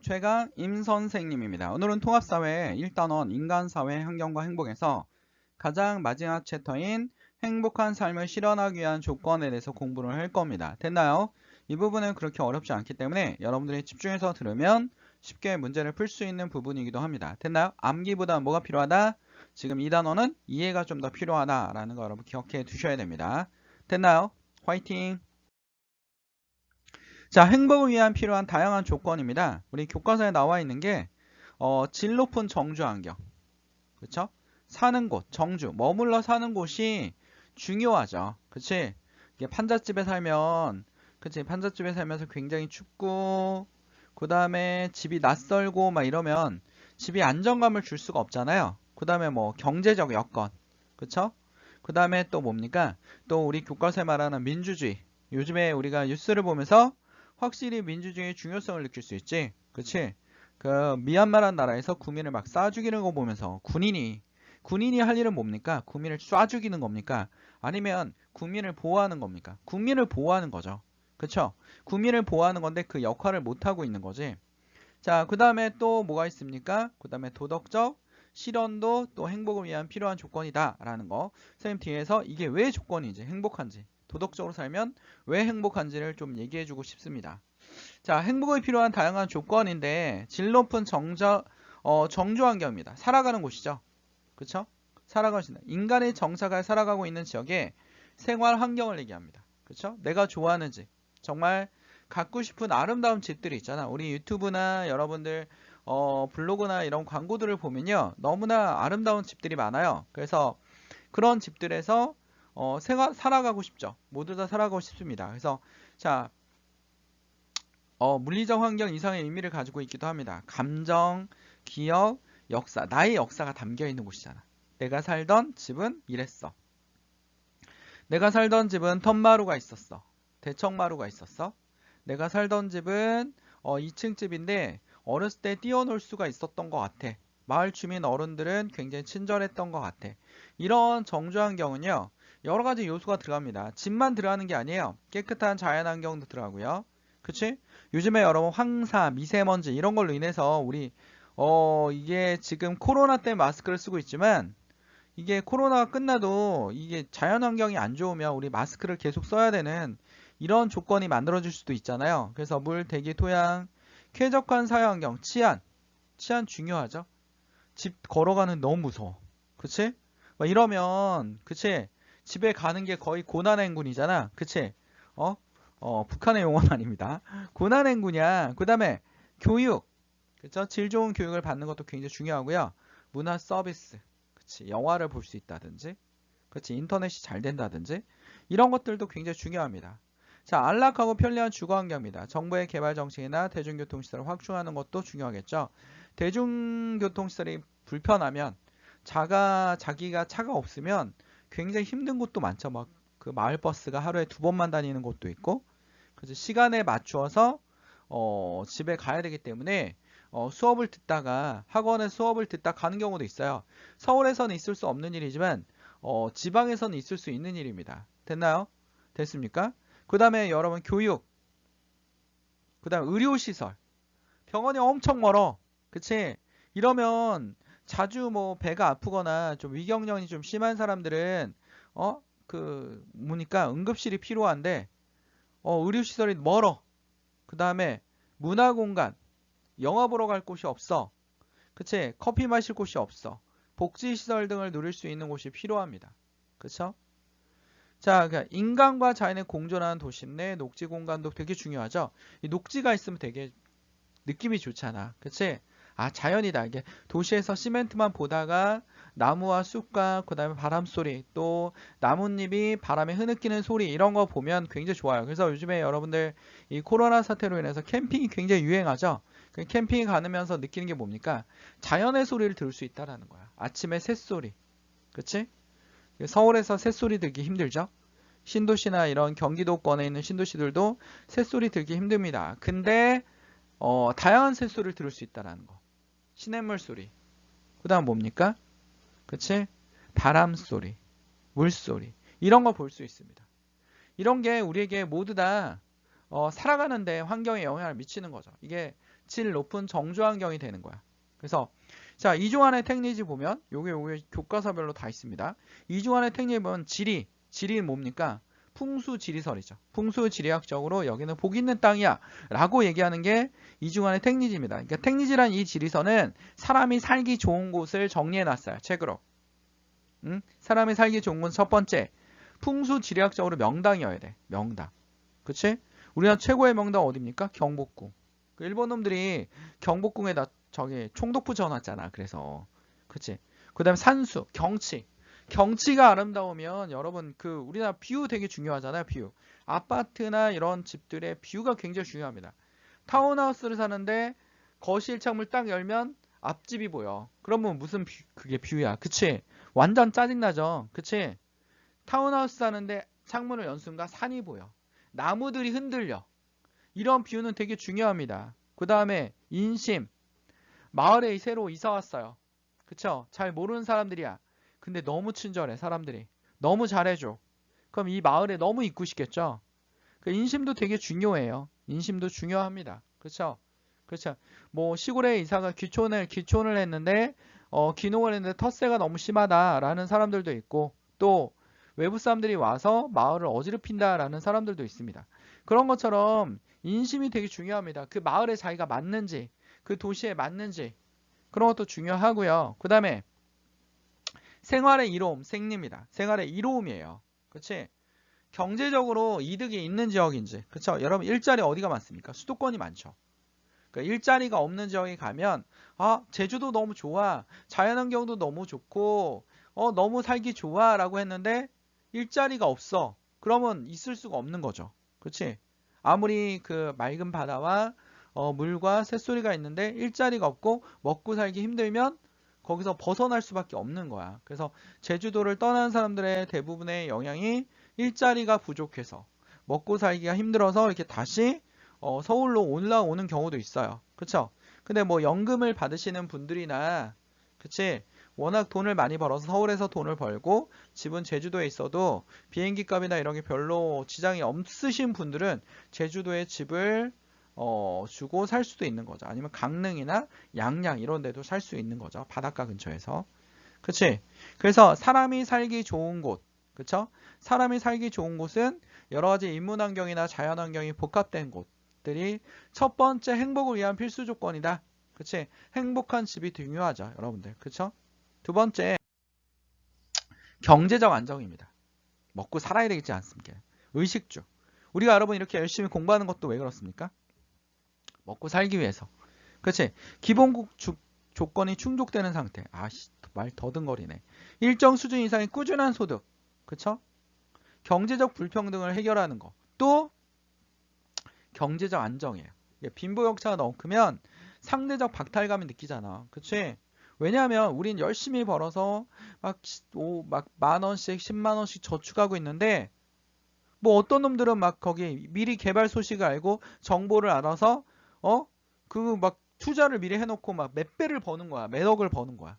최강 임 선생님입니다. 오늘은 통합사회 1단원 인간사회 환경과 행복에서 가장 마지막 챕터인 행복한 삶을 실현하기 위한 조건에 대해서 공부를 할 겁니다. 됐나요? 이 부분은 그렇게 어렵지 않기 때문에 여러분들이 집중해서 들으면 쉽게 문제를 풀 수 있는 부분이기도 합니다. 됐나요? 암기보다 뭐가 필요하다? 지금 이 단어는 이해가 좀 더 필요하다라는 거 여러분 기억해 두셔야 됩니다. 됐나요? 화이팅! 자, 행복을 위한 필요한 다양한 조건입니다. 우리 교과서에 나와 있는 게 어, 질 높은 정주 환경. 그렇죠? 사는 곳, 정주, 머물러 사는 곳이 중요하죠. 그치? 이게 판잣집에 살면 그치? 판잣집에 살면서 굉장히 춥고 그 다음에 집이 낯설고 막 이러면 집이 안정감을 줄 수가 없잖아요. 그 다음에 뭐 경제적 여건 그쵸? 그 다음에 또 뭡니까? 또 우리 교과서에 말하는 민주주의 요즘에 우리가 뉴스를 보면서 확실히 민주주의의 중요성을 느낄 수 있지 그치? 그 미얀마라는 나라에서 국민을 막 쏴 죽이는 거 보면서 군인이 군인이 할 일은 뭡니까? 국민을 쏴 죽이는 겁니까? 아니면 국민을 보호하는 겁니까? 국민을 보호하는 거죠. 그쵸? 국민을 보호하는 건데 그 역할을 못하고 있는 거지. 자, 그 다음에 또 뭐가 있습니까? 그 다음에 도덕적 실현도 또 행복을 위한 필요한 조건이다 라는 거 선생님 뒤에서 이게 왜 조건인지 행복한지 도덕적으로 살면 왜 행복한지를 좀 얘기해 주고 싶습니다. 자 행복이 필요한 다양한 조건인데 질 높은 정저, 어, 정조 환경입니다. 살아가는 곳이죠. 그쵸? 살아가신다. 인간의 정사가 살아가고 있는 지역에 생활 환경을 얘기합니다. 그쵸? 내가 좋아하는 집 정말 갖고 싶은 아름다운 집들이 있잖아. 우리 유튜브나 여러분들 어, 블로그나 이런 광고들을 보면요. 너무나 아름다운 집들이 많아요. 그래서 그런 집들에서 어, 생활, 살아가고 싶죠. 모두 다 살아가고 싶습니다. 그래서 자 어, 물리적 환경 이상의 의미를 가지고 있기도 합니다. 감정, 기억, 역사, 나의 역사가 담겨 있는 곳이잖아. 내가 살던 집은 이랬어. 내가 살던 집은 텀마루가 있었어. 대청마루가 있었어. 내가 살던 집은 어, 2층 집인데 어렸을 때 뛰어놀 수가 있었던 것 같아. 마을 주민 어른들은 굉장히 친절했던 것 같아. 이런 정주환경은요. 여러 가지 요소가 들어갑니다. 집만 들어가는 게 아니에요. 깨끗한 자연환경도 들어가고요. 그치? 요즘에 여러분 황사, 미세먼지 이런 걸로 인해서 우리 어 이게 지금 코로나 때문에 마스크를 쓰고 있지만 이게 코로나가 끝나도 이게 자연환경이 안 좋으면 우리 마스크를 계속 써야 되는 이런 조건이 만들어질 수도 있잖아요. 그래서 물, 대기, 토양 쾌적한 사회환경, 치안. 치안 중요하죠. 집 걸어가는 너무 무서워. 그치? 막 이러면, 그치? 집에 가는 게 거의 고난행군이잖아. 그치? 어? 어, 북한의 용어는 아닙니다. 고난행군이야. 그 다음에 교육. 그쵸? 질 좋은 교육을 받는 것도 굉장히 중요하고요. 문화 서비스. 그치? 영화를 볼 수 있다든지. 그치? 인터넷이 잘 된다든지. 이런 것들도 굉장히 중요합니다. 자, 안락하고 편리한 주거 환경입니다. 정부의 개발 정책이나 대중교통시설을 확충하는 것도 중요하겠죠. 대중교통시설이 불편하면 자가 자기가 차가 없으면 굉장히 힘든 곳도 많죠. 막 그 마을 버스가 하루에 두 번만 다니는 곳도 있고 그래서 시간에 맞추어서 어, 집에 가야 되기 때문에 어, 수업을 듣다가 학원에 수업을 듣다 가는 경우도 있어요. 서울에서는 있을 수 없는 일이지만 어, 지방에서는 있을 수 있는 일입니다. 됐나요? 됐습니까? 그 다음에 여러분 교육 그 다음 의료시설 병원이 엄청 멀어 그치 이러면 자주 뭐 배가 아프거나 좀 위경련이 좀 심한 사람들은 어 그 뭐니까 응급실이 필요한데 어 의료 시설이 멀어 그 다음에 문화 공간 영화 보러 갈 곳이 없어 그치 커피 마실 곳이 없어 복지 시설 등을 누릴 수 있는 곳이 필요합니다 그쵸 자, 그러니까 인간과 자연의 공존하는 도심 내 녹지 공간도 되게 중요하죠. 이 녹지가 있으면 되게 느낌이 좋잖아. 그치? 아, 자연이다. 이게 도시에서 시멘트만 보다가 나무와 숲과 그 다음에 바람 소리 또 나뭇잎이 바람에 흐느끼는 소리 이런 거 보면 굉장히 좋아요. 그래서 요즘에 여러분들 이 코로나 사태로 인해서 캠핑이 굉장히 유행하죠. 그 캠핑 가면서 느끼는 게 뭡니까? 자연의 소리를 들을 수 있다라는 거야. 아침에 새소리. 그치? 서울에서 새소리 들기 힘들죠. 신도시나 이런 경기도권에 있는 신도시들도 새소리 들기 힘듭니다. 근데 어, 다양한 새소리를 들을 수 있다는 거. 시냇물 소리. 그 다음 뭡니까? 그치? 바람 소리, 물 소리. 이런 거 볼 수 있습니다. 이런 게 우리에게 모두 다 어, 살아가는데 환경에 영향을 미치는 거죠. 이게 질 높은 정주 환경이 되는 거야. 그래서 자 이중환의 택리지 보면 요게 요게 교과서별로 다 있습니다. 이중환의 택리지 보면 지리 지리는 뭡니까? 풍수 지리설이죠. 풍수 지리학적으로 여기는 복 있는 땅이야 라고 얘기하는 게 이중환의 택리지입니다. 그러니까 택리지란 이 지리선은 사람이 살기 좋은 곳을 정리해 놨어요. 책으로. 응? 사람이 살기 좋은 곳 첫 번째 풍수 지리학적으로 명당이어야 돼. 명당. 그치? 우리나라 최고의 명당 어딥니까? 경복궁. 그 일본 놈들이 경복궁에다 저기 총독 붙여놨잖아. 그래서 그치? 그 다음에 산수, 경치. 경치가 아름다우면 여러분 그 우리나라 뷰 되게 중요하잖아요. 뷰. 아파트나 이런 집들의 뷰가 굉장히 중요합니다. 타운하우스를 사는데 거실 창문 딱 열면 앞집이 보여. 그러면 무슨 뷰, 그게 뷰야. 그치? 완전 짜증나죠. 그치? 타운하우스 사는데 창문을 연 순간 산이 보여. 나무들이 흔들려. 이런 뷰는 되게 중요합니다. 그 다음에 인심. 마을에 새로 이사 왔어요. 그쵸? 잘 모르는 사람들이야. 근데 너무 친절해 사람들이. 너무 잘해줘. 그럼 이 마을에 너무 있고 싶겠죠? 그 인심도 되게 중요해요. 인심도 중요합니다. 그렇죠? 그렇죠. 뭐 시골에 이사가 귀촌을 귀촌을 했는데 어, 귀농을 했는데 텃세가 너무 심하다라는 사람들도 있고 또 외부 사람들이 와서 마을을 어지럽힌다라는 사람들도 있습니다. 그런 것처럼 인심이 되게 중요합니다. 그 마을에 자기가 맞는지, 그 도시에 맞는지 그런 것도 중요하고요. 그 다음에 생활의 이로움, 생립니다. 생활의 이로움이에요. 그렇지? 경제적으로 이득이 있는 지역인지, 그렇죠? 여러분 일자리 어디가 많습니까? 수도권이 많죠. 그러니까 일자리가 없는 지역에 가면 아 제주도 너무 좋아, 자연환경도 너무 좋고, 어 너무 살기 좋아 라고 했는데 일자리가 없어. 그러면 있을 수가 없는 거죠. 그렇지? 아무리 그 맑은 바다와 어, 물과 새소리가 있는데 일자리가 없고 먹고 살기 힘들면 거기서 벗어날 수밖에 없는 거야. 그래서 제주도를 떠난 사람들의 대부분의 영향이 일자리가 부족해서 먹고 살기가 힘들어서 이렇게 다시 어, 서울로 올라오는 경우도 있어요. 그쵸? 근데 뭐 연금을 받으시는 분들이나 그치? 워낙 돈을 많이 벌어서 서울에서 돈을 벌고 집은 제주도에 있어도 비행기 값이나 이런 게 별로 지장이 없으신 분들은 제주도에 집을 어, 주고 살 수도 있는 거죠. 아니면 강릉이나 양양 이런 데도 살 수 있는 거죠. 바닷가 근처에서. 그치? 그래서 사람이 살기 좋은 곳. 그쵸? 사람이 살기 좋은 곳은 여러 가지 인문환경이나 자연환경이 복합된 곳들이 첫 번째 행복을 위한 필수 조건이다. 그치? 행복한 집이 중요하죠. 여러분들. 그쵸? 두 번째, 경제적 안정입니다. 먹고 살아야 되지 않습니까? 의식주. 우리가 여러분 이렇게 열심히 공부하는 것도 왜 그렇습니까? 먹고 살기 위해서. 그렇지? 기본국 주, 조건이 충족되는 상태. 아씨, 말 더듬거리네. 일정 수준 이상의 꾸준한 소득. 그쵸? 경제적 불평등을 해결하는 거. 또 경제적 안정이에요. 빈부격차가 너무 크면 상대적 박탈감을 느끼잖아. 그치? 왜냐하면 우린 열심히 벌어서 막, 오, 막 만원씩, 십만원씩 저축하고 있는데 뭐 어떤 놈들은 막 거기 미리 개발 소식을 알고 정보를 알아서 어? 그 막 투자를 미리 해놓고 막 몇 배를 버는 거야. 몇 억을 버는 거야.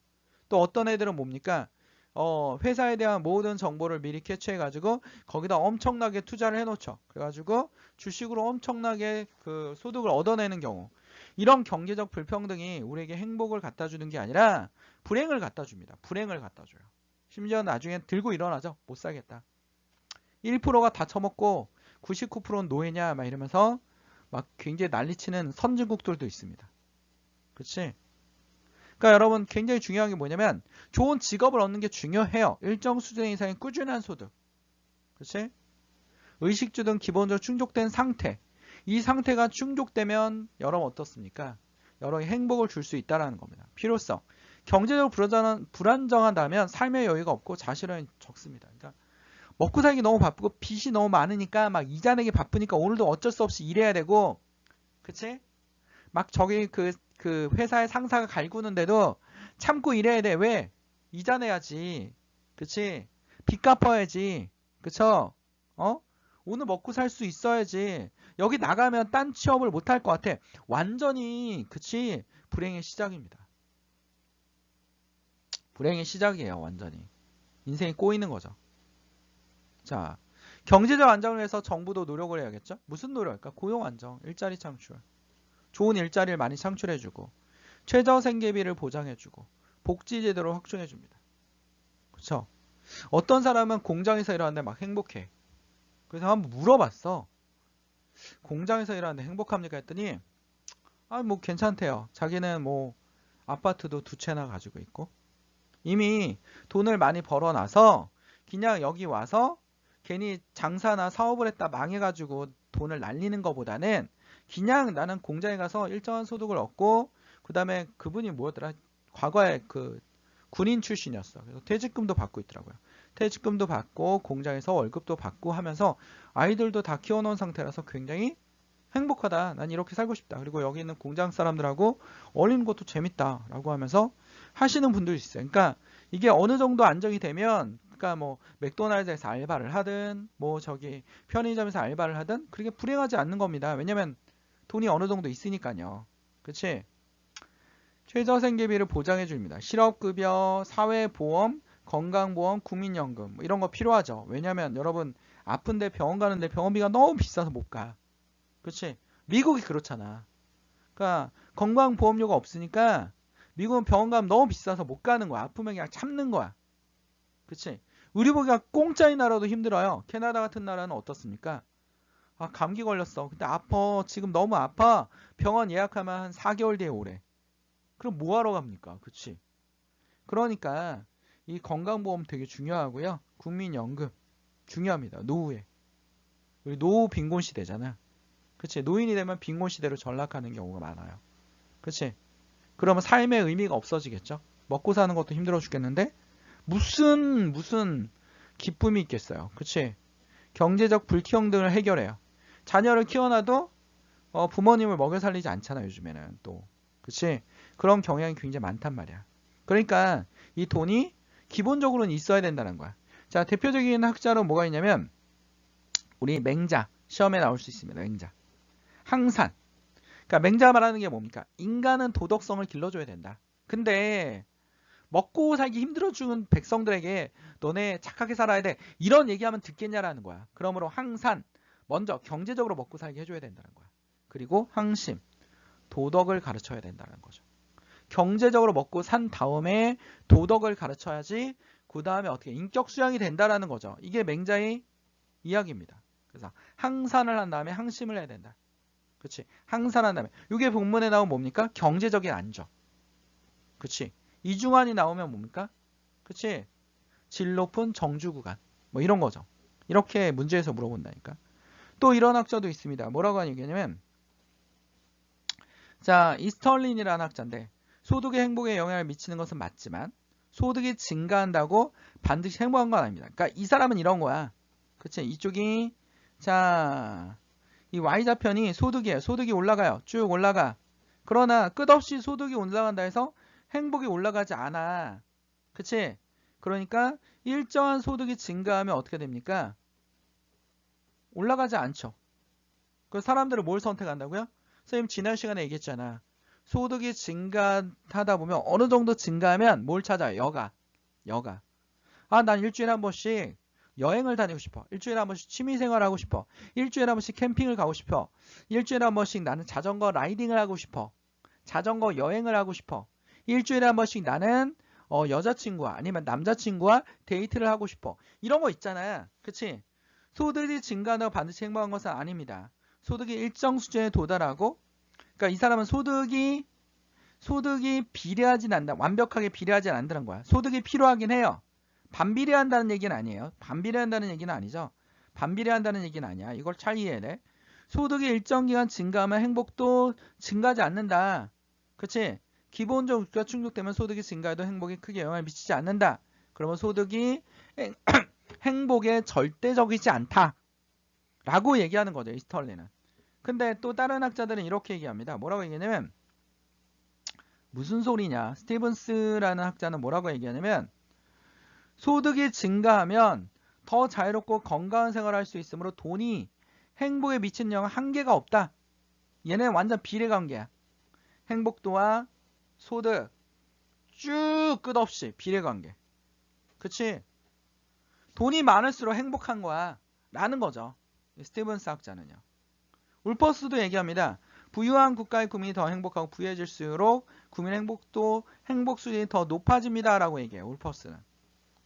또 어떤 애들은 뭡니까? 어, 회사에 대한 모든 정보를 미리 캐치해가지고 거기다 엄청나게 투자를 해놓죠. 그래가지고 주식으로 엄청나게 그 소득을 얻어내는 경우. 이런 경제적 불평등이 우리에게 행복을 갖다 주는 게 아니라 불행을 갖다 줍니다. 불행을 갖다 줘요. 심지어 나중에 들고 일어나죠. 못 살겠다. 1%가 다 처먹고 99%는 노예냐 막 이러면서 막 굉장히 난리치는 선진국들도 있습니다. 그렇지? 그러니까 여러분 굉장히 중요한 게 뭐냐면 좋은 직업을 얻는 게 중요해요. 일정 수준 이상의 꾸준한 소득. 그렇지? 의식주 등 기본적으로 충족된 상태. 이 상태가 충족되면 여러분 어떻습니까? 여러분 행복을 줄 수 있다는 겁니다. 필요성. 경제적으로 불안정하다면 삶의 여유가 없고 자신은 적습니다. 그러니까 먹고 살기 너무 바쁘고 빚이 너무 많으니까 막 이자 내기 바쁘니까 오늘도 어쩔 수 없이 일해야 되고 그치? 막 저기 그, 그 회사의 상사가 갈구는데도 참고 일해야 돼. 왜? 이자 내야지. 그치? 빚 갚아야지. 그쵸? 어? 오늘 먹고 살 수 있어야지. 여기 나가면 딴 취업을 못 할 것 같아. 완전히, 그치? 불행의 시작입니다. 불행의 시작이에요, 완전히. 인생이 꼬이는 거죠. 자, 경제적 안정을 위해서 정부도 노력을 해야겠죠? 무슨 노력일까? 고용 안정, 일자리 창출. 좋은 일자리를 많이 창출해주고 최저 생계비를 보장해주고 복지 제도를 확충해줍니다. 그렇죠? 어떤 사람은 공장에서 일하는데 막 행복해. 그래서 한번 물어봤어. 공장에서 일하는데 행복합니까? 했더니 아 뭐 괜찮대요. 자기는 뭐 아파트도 두 채나 가지고 있고 이미 돈을 많이 벌어놔서 그냥 여기 와서 괜히 장사나 사업을 했다 망해가지고 돈을 날리는 것보다는 그냥 나는 공장에 가서 일정한 소득을 얻고 그 다음에 그분이 뭐였더라? 과거에 그 군인 출신이었어. 그래서 퇴직금도 받고 있더라고요. 퇴직금도 받고 공장에서 월급도 받고 하면서 아이들도 다 키워놓은 상태라서 굉장히 행복하다. 난 이렇게 살고 싶다. 그리고 여기 있는 공장 사람들하고 어울리는 것도 재밌다 라고 하면서 하시는 분들이 있어요. 그러니까 이게 어느 정도 안정이 되면 그러니까 뭐 맥도날드에서 알바를 하든 뭐 저기 편의점에서 알바를 하든 그렇게 불행하지 않는 겁니다. 왜냐면 돈이 어느 정도 있으니까요. 그치? 최저생계비를 보장해 줍니다. 실업급여, 사회보험, 건강보험, 국민연금 뭐 이런 거 필요하죠. 왜냐면 여러분 아픈데 병원 가는데 병원비가 너무 비싸서 못 가. 그치? 미국이 그렇잖아. 그러니까 건강보험료가 없으니까 미국은 병원 가면 너무 비싸서 못 가는 거야. 아프면 그냥 참는 거야. 그치? 의료보기가 공짜인 나라도 힘들어요. 캐나다 같은 나라는 어떻습니까? 아, 감기 걸렸어. 근데 아파. 지금 너무 아파. 병원 예약하면 한 4개월 뒤에 오래. 그럼 뭐하러 갑니까? 그치? 그러니까 이 건강보험 되게 중요하고요. 국민연금 중요합니다. 노후에. 우리 노후 빈곤 시대잖아. 그치? 노인이 되면 빈곤 시대로 전락하는 경우가 많아요. 그치? 그러면 삶의 의미가 없어지겠죠? 먹고 사는 것도 힘들어 죽겠는데 무슨 무슨 기쁨이 있겠어요. 그치? 경제적 불평 등을 해결해요. 자녀를 키워놔도 어, 부모님을 먹여 살리지 않잖아 요즘에는 또 그치? 그런 경향이 굉장히 많단 말이야. 그러니까 이 돈이 기본적으로는 있어야 된다는 거야. 자 대표적인 학자로 뭐가 있냐면 우리 맹자 시험에 나올 수 있습니다. 맹자 항산 그러니까 맹자 말하는 게 뭡니까? 인간은 도덕성을 길러줘야 된다. 근데 먹고 살기 힘들어주는 백성들에게 너네 착하게 살아야 돼. 이런 얘기하면 듣겠냐라는 거야. 그러므로 항산, 먼저 경제적으로 먹고 살게 해줘야 된다는 거야. 그리고 항심, 도덕을 가르쳐야 된다는 거죠. 경제적으로 먹고 산 다음에 도덕을 가르쳐야지 그 다음에 어떻게 인격 수양이 된다라는 거죠. 이게 맹자의 이야기입니다. 그래서 항산을 한 다음에 항심을 해야 된다. 그치? 항산한 다음에 이게 본문에 나온 뭡니까? 경제적인 안정. 그치? 이중환이 나오면 뭡니까? 그치? 질 높은 정주 구간. 뭐 이런 거죠. 이렇게 문제에서 물어본다니까. 또 이런 학자도 있습니다. 뭐라고 하는 얘기냐면 자, 이스털린이라는 학자인데 소득의 행복에 영향을 미치는 것은 맞지만 소득이 증가한다고 반드시 행복한 건 아닙니다. 그러니까 이 사람은 이런 거야. 그치? 이쪽이 자, 이 Y좌편이 소득이에요. 소득이 올라가요. 쭉 올라가. 그러나 끝없이 소득이 올라간다 해서 행복이 올라가지 않아. 그치? 그러니까 일정한 소득이 증가하면 어떻게 됩니까? 올라가지 않죠. 그 사람들은 뭘 선택한다고요? 선생님 지난 시간에 얘기했잖아. 소득이 증가하다 보면 어느 정도 증가하면 뭘 찾아요? 여가. 여가. 아, 난 일주일에 한 번씩 여행을 다니고 싶어. 일주일에 한 번씩 취미생활 하고 싶어. 일주일에 한 번씩 캠핑을 가고 싶어. 일주일에 한 번씩 나는 자전거 라이딩을 하고 싶어. 자전거 여행을 하고 싶어. 일주일에 한 번씩 나는 어, 여자친구와 아니면 남자친구와 데이트를 하고 싶어. 이런 거 있잖아요. 그치? 소득이 증가한다고 반드시 행복한 것은 아닙니다. 소득이 일정 수준에 도달하고 그러니까 이 사람은 소득이 소득이 비례하진 않는다. 완벽하게 비례하지 않는다는 거야. 소득이 필요하긴 해요. 반비례한다는 얘기는 아니에요. 반비례한다는 얘기는 아니죠. 반비례한다는 얘기는 아니야. 이걸 잘 이해해야 돼. 소득이 일정 기간 증가하면 행복도 증가하지 않는다. 그치? 기본적 우가 충족되면 소득이 증가해도 행복에 크게 영향을 미치지 않는다. 그러면 소득이 행복에 절대적이지 않다. 라고 얘기하는 거죠. 이스털리는. 근데 또 다른 학자들은 이렇게 얘기합니다. 뭐라고 얘기하냐면 무슨 소리냐. 스티븐스라는 학자는 뭐라고 얘기하냐면 소득이 증가하면 더 자유롭고 건강한 생활을 할 수 있으므로 돈이 행복에 미치는 영향 한계가 없다. 얘는 완전 비례관계야. 행복도와 소득 쭉 끝없이 비례관계. 그치? 돈이 많을수록 행복한 거야. 라는 거죠. 스티븐스 학자는요. 울퍼스도 얘기합니다. 부유한 국가의 국민이 더 행복하고 부유해질수록 국민 행복도 행복 수준이 더 높아집니다 라고 얘기해요. 울퍼스는.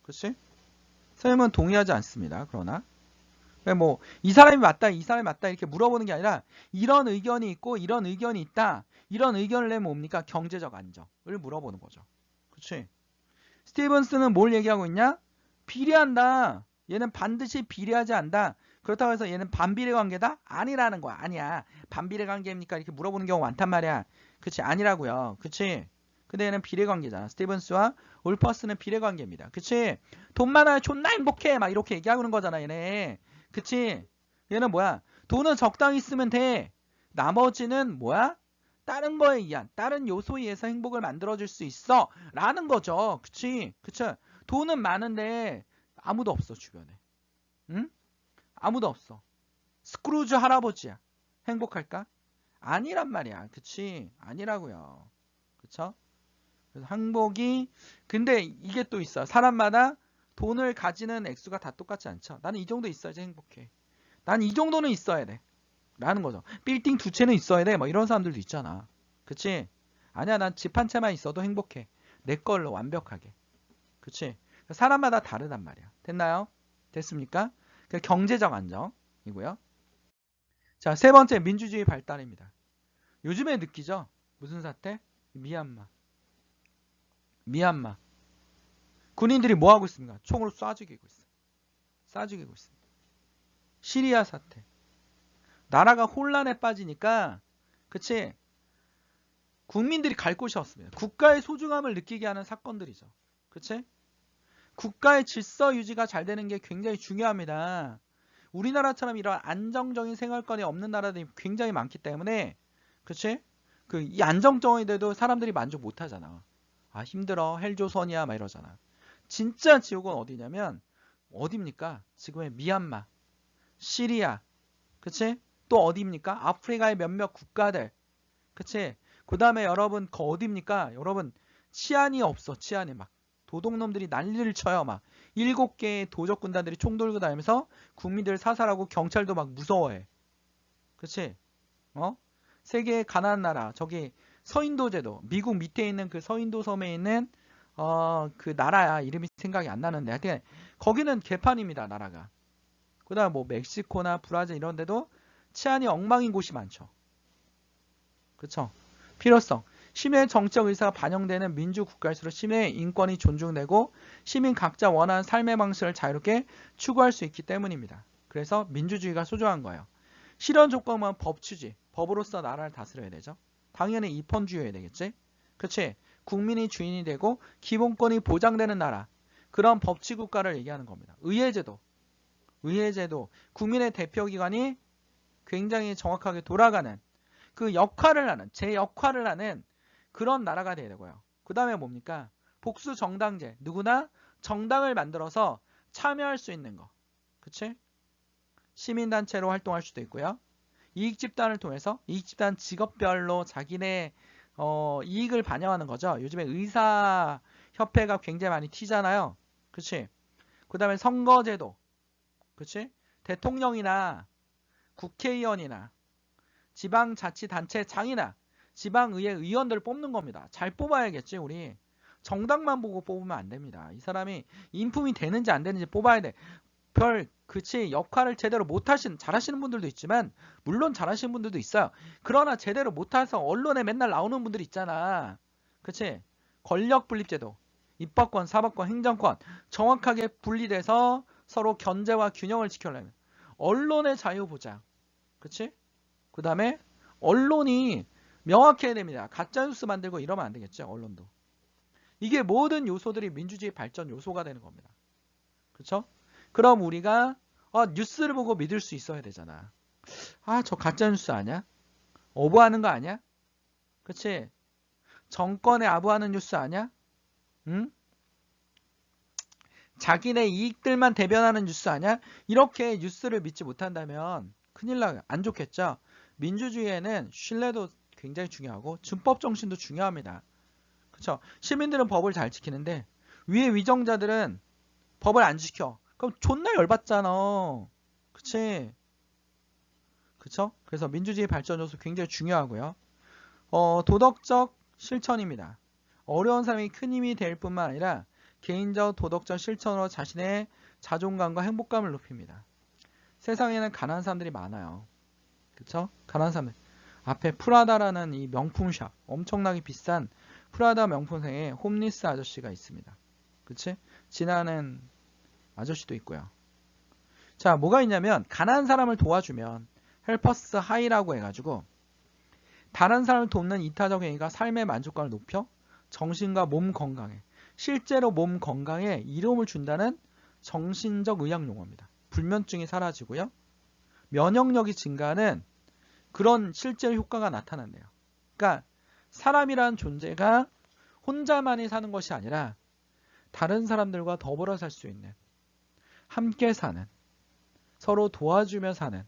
그렇지? 선생님은 동의하지 않습니다. 그러나 뭐 이 사람이 맞다, 이 사람이 맞다 이렇게 물어보는 게 아니라 이런 의견이 있고 이런 의견이 있다. 이런 의견을 내면 뭡니까? 경제적 안정을 물어보는 거죠. 그렇지? 스티븐스는 뭘 얘기하고 있냐? 비례한다. 얘는 반드시 비례하지 않다. 그렇다고 해서 얘는 반비례 관계다? 아니라는 거야. 아니야. 반비례 관계입니까? 이렇게 물어보는 경우가 많단 말이야. 그치? 아니라고요. 그치? 근데 얘는 비례 관계잖아. 스티븐스와 올퍼스는 비례 관계입니다. 그치? 돈 많아야 존나 행복해. 막 이렇게 얘기하는 거잖아. 얘네. 그치? 얘는 뭐야? 돈은 적당히 쓰면 돼. 나머지는 뭐야? 다른 거에 의한, 다른 요소에 의해서 행복을 만들어줄 수 있어. 라는 거죠. 그치? 그치? 돈은 많은데 아무도 없어, 주변에. 응? 아무도 없어. 스크루즈 할아버지야. 행복할까? 아니란 말이야. 그치? 아니라고요. 그쵸? 그래서 행복이 근데 이게 또 있어. 사람마다 돈을 가지는 액수가 다 똑같지 않죠. 나는 이 정도 있어야지 행복해. 난 이 정도는 있어야 돼. 라는 거죠. 빌딩 두 채는 있어야 돼. 뭐 이런 사람들도 있잖아. 그치? 아니야. 난 집 한 채만 있어도 행복해. 내 걸로 완벽하게. 그치? 사람마다 다르단 말이야. 됐나요? 됐습니까? 그 경제적 안정이고요. 자, 세 번째 민주주의 발달입니다. 요즘에 느끼죠? 무슨 사태? 미얀마. 미얀마. 군인들이 뭐 하고 있습니까? 총으로 쏴 죽이고 있어. 쏴 죽이고 있습니다. 시리아 사태. 나라가 혼란에 빠지니까 그치? 국민들이 갈 곳이 없습니다. 국가의 소중함을 느끼게 하는 사건들이죠. 그치? 국가의 질서 유지가 잘 되는 게 굉장히 중요합니다. 우리나라처럼 이런 안정적인 생활권이 없는 나라들이 굉장히 많기 때문에 그치? 그 이 안정적인데도 사람들이 만족 못 하잖아. 아 힘들어 헬조선이야 막 이러잖아. 진짜 지옥은 어디냐면 어디입니까? 지금의 미얀마, 시리아, 그치? 또 어디입니까? 아프리카의 몇몇 국가들, 그치? 그 다음에 여러분 그 어디입니까? 여러분 치안이 없어 치안이 막 도둑놈들이 난리를 쳐요 막 일곱 개의 도적 군단들이 총 들고 다니면서 국민들 사살하고 경찰도 막 무서워해 그치? 어? 세계의 가난한 나라 저기 서인도 제도 미국 밑에 있는 그 서인도 섬에 있는 어 그 나라야 이름이 생각이 안 나는데 하여튼 거기는 개판입니다 나라가 그 다음 뭐 멕시코나 브라질 이런 데도 치안이 엉망인 곳이 많죠 그쵸 필요성 시민의 정적 의사가 반영되는 민주국가일수록 시민의 인권이 존중되고 시민 각자 원하는 삶의 방식을 자유롭게 추구할 수 있기 때문입니다. 그래서 민주주의가 소중한 거예요. 실현 조건만 법 취지, 법으로서 나라를 다스려야 되죠. 당연히 입헌주의여야 되겠지. 그치? 국민이 주인이 되고 기본권이 보장되는 나라. 그런 법치 국가를 얘기하는 겁니다. 의회제도. 의회제도. 국민의 대표기관이 굉장히 정확하게 돌아가는 그 역할을 하는, 제 역할을 하는 그런 나라가 되고요. 그 다음에 뭡니까? 복수 정당제. 누구나 정당을 만들어서 참여할 수 있는 거. 그치? 시민단체로 활동할 수도 있고요. 이익집단을 통해서 이익집단 직업별로 자기네 어, 이익을 반영하는 거죠. 요즘에 의사 협회가 굉장히 많이 튀잖아요. 그치? 그 다음에 선거제도. 그치? 대통령이나 국회의원이나 지방자치단체 장이나 지방의회 의원들을 뽑는 겁니다. 잘 뽑아야겠지 우리. 정당만 보고 뽑으면 안 됩니다. 이 사람이 인품이 되는지 안 되는지 뽑아야 돼. 별 그치 역할을 제대로 못하신 잘하시는 분들도 있지만 물론 잘하시는 분들도 있어요. 그러나 제대로 못해서 언론에 맨날 나오는 분들 있잖아. 그치 권력 분립제도 입법권, 사법권, 행정권 정확하게 분리돼서 서로 견제와 균형을 지켜내는 언론의 자유 보장. 그치? 그 다음에 언론이 명확해야 됩니다. 가짜뉴스 만들고 이러면 안 되겠죠. 언론도. 이게 모든 요소들이 민주주의 발전 요소가 되는 겁니다. 그렇죠? 그럼 우리가 어, 뉴스를 보고 믿을 수 있어야 되잖아. 아, 저 가짜뉴스 아니야? 어부하는 거 아니야? 그치? 정권에 아부하는 뉴스 아니야? 응? 자기네 이익들만 대변하는 뉴스 아니야? 이렇게 뉴스를 믿지 못한다면 큰일 나요. 안 좋겠죠? 민주주의에는 신뢰도 굉장히 중요하고 준법 정신도 중요합니다. 그렇죠? 시민들은 법을 잘 지키는데 위에 위정자들은 법을 안 지켜. 그럼 존나 열받잖아. 그치? 그쵸? 그래서 민주주의 발전 요소 굉장히 중요하고요. 어, 도덕적 실천입니다. 어려운 사람이 큰 힘이 될 뿐만 아니라 개인적 도덕적 실천으로 자신의 자존감과 행복감을 높입니다. 세상에는 가난한 사람들이 많아요. 그쵸? 가난한 사람들. 앞에 프라다라는 이 명품샵, 엄청나게 비싼 프라다 명품상에 홈리스 아저씨가 있습니다. 그치? 지나는 아저씨도 있고요. 자, 뭐가 있냐면 가난한 사람을 도와주면 헬퍼스 하이라고 해가지고 다른 사람을 돕는 이타적 행위가 삶의 만족감을 높여 정신과 몸 건강에 실제로 몸 건강에 이로움을 준다는 정신적 의학 용어입니다. 불면증이 사라지고요. 면역력이 증가하는 그런 실제 효과가 나타난대요. 그러니까 사람이란 존재가 혼자만이 사는 것이 아니라 다른 사람들과 더불어 살 수 있는 함께 사는 서로 도와주며 사는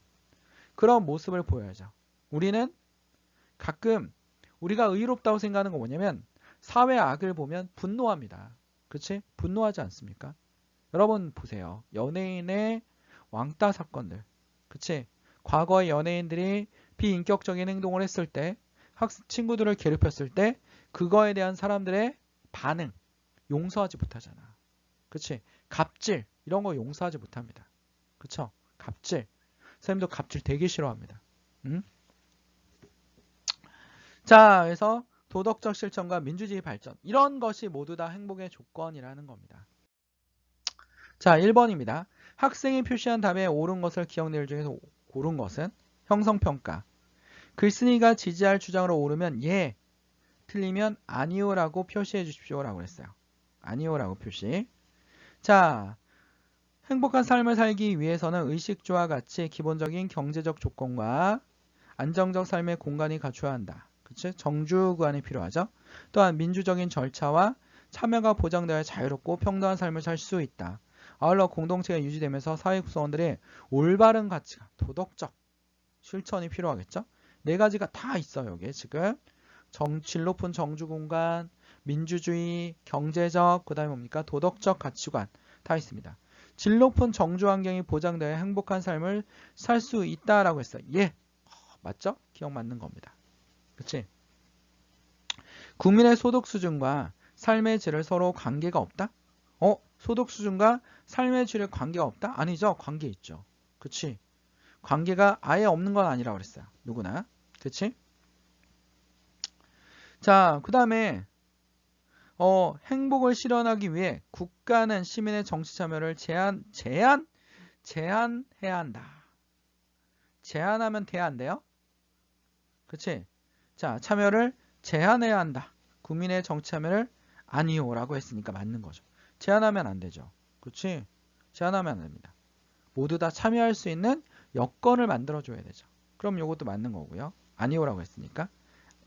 그런 모습을 보여야죠. 우리는 가끔 우리가 의롭다고 생각하는 거 뭐냐면 사회 악을 보면 분노합니다. 그치? 분노하지 않습니까? 여러분 보세요. 연예인의 왕따 사건들. 그치? 과거의 연예인들이 비인격적인 행동을 했을 때, 학습 친구들을 괴롭혔을 때, 그거에 대한 사람들의 반응, 용서하지 못하잖아. 그치? 갑질, 이런 거 용서하지 못합니다. 그쵸? 갑질. 선생님도 갑질 되게 싫어합니다. 응? 자, 그래서 도덕적 실천과 민주주의 발전. 이런 것이 모두 다 행복의 조건이라는 겁니다. 자, 1번입니다. 학생이 표시한 답에 옳은 것을 기억낼 중에서 고른 것은 형성평가. 글쓴이가 지지할 주장으로 옳으면 예, 틀리면 아니오라고 표시해 주십시오라고 했어요. 아니오라고 표시. 자, 행복한 삶을 살기 위해서는 의식주와 같이 기본적인 경제적 조건과 안정적 삶의 공간이 갖춰야 한다. 그치? 정주 구간이 필요하죠. 또한 민주적인 절차와 참여가 보장되어 자유롭고 평등한 삶을 살 수 있다. 아울러 공동체가 유지되면서 사회 구성원들의 올바른 가치가 도덕적 실천이 필요하겠죠. 네 가지가 다 있어요. 여기에 지금 정, 질 높은 정주 공간, 민주주의, 경제적, 그 다음에 뭡니까? 도덕적 가치관 다 있습니다. 질 높은 정주 환경이 보장되어 행복한 삶을 살 수 있다라고 했어요. 예. 맞죠? 기억 맞는 겁니다. 그치? 국민의 소득 수준과 삶의 질을 서로 관계가 없다? 어? 소득 수준과 삶의 질에 관계가 없다? 아니죠. 관계 있죠. 그치? 관계가 아예 없는 건 아니라고 그랬어요. 누구나. 그치? 자, 그 다음에 어, 행복을 실현하기 위해 국가는 시민의 정치 참여를 제한, 제한, 제한해야 한다. 제한하면 돼야 안 돼요? 그치? 자, 참여를 제한해야 한다. 국민의 정치 참여를 아니오라고 했으니까 맞는 거죠. 제한하면 안 되죠. 그치? 제한하면 안 됩니다. 모두 다 참여할 수 있는 여건을 만들어줘야 되죠. 그럼 이것도 맞는 거고요. 아니오라고 했으니까.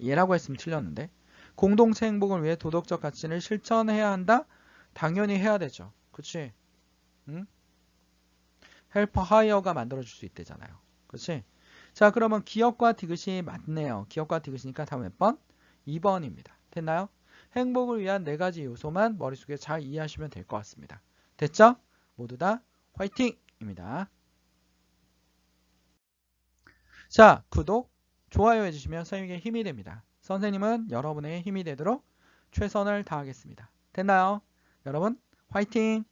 얘라고 했으면 틀렸는데. 공동체 행복을 위해 도덕적 가치를 실천해야 한다? 당연히 해야 되죠. 그치? 응? 헬퍼 하이어가 만들어줄 수 있대잖아요. 그치? 자, 그러면 기업과 디귿이 맞네요. 기업과 디귿이니까 다음 몇 번? 2번입니다. 됐나요? 행복을 위한 네 가지 요소만 머릿속에 잘 이해하시면 될 것 같습니다. 됐죠? 모두 다 화이팅입니다. 자, 구독, 좋아요 해주시면 선생님에게 힘이 됩니다. 선생님은 여러분의 힘이 되도록 최선을 다하겠습니다. 됐나요? 여러분 화이팅!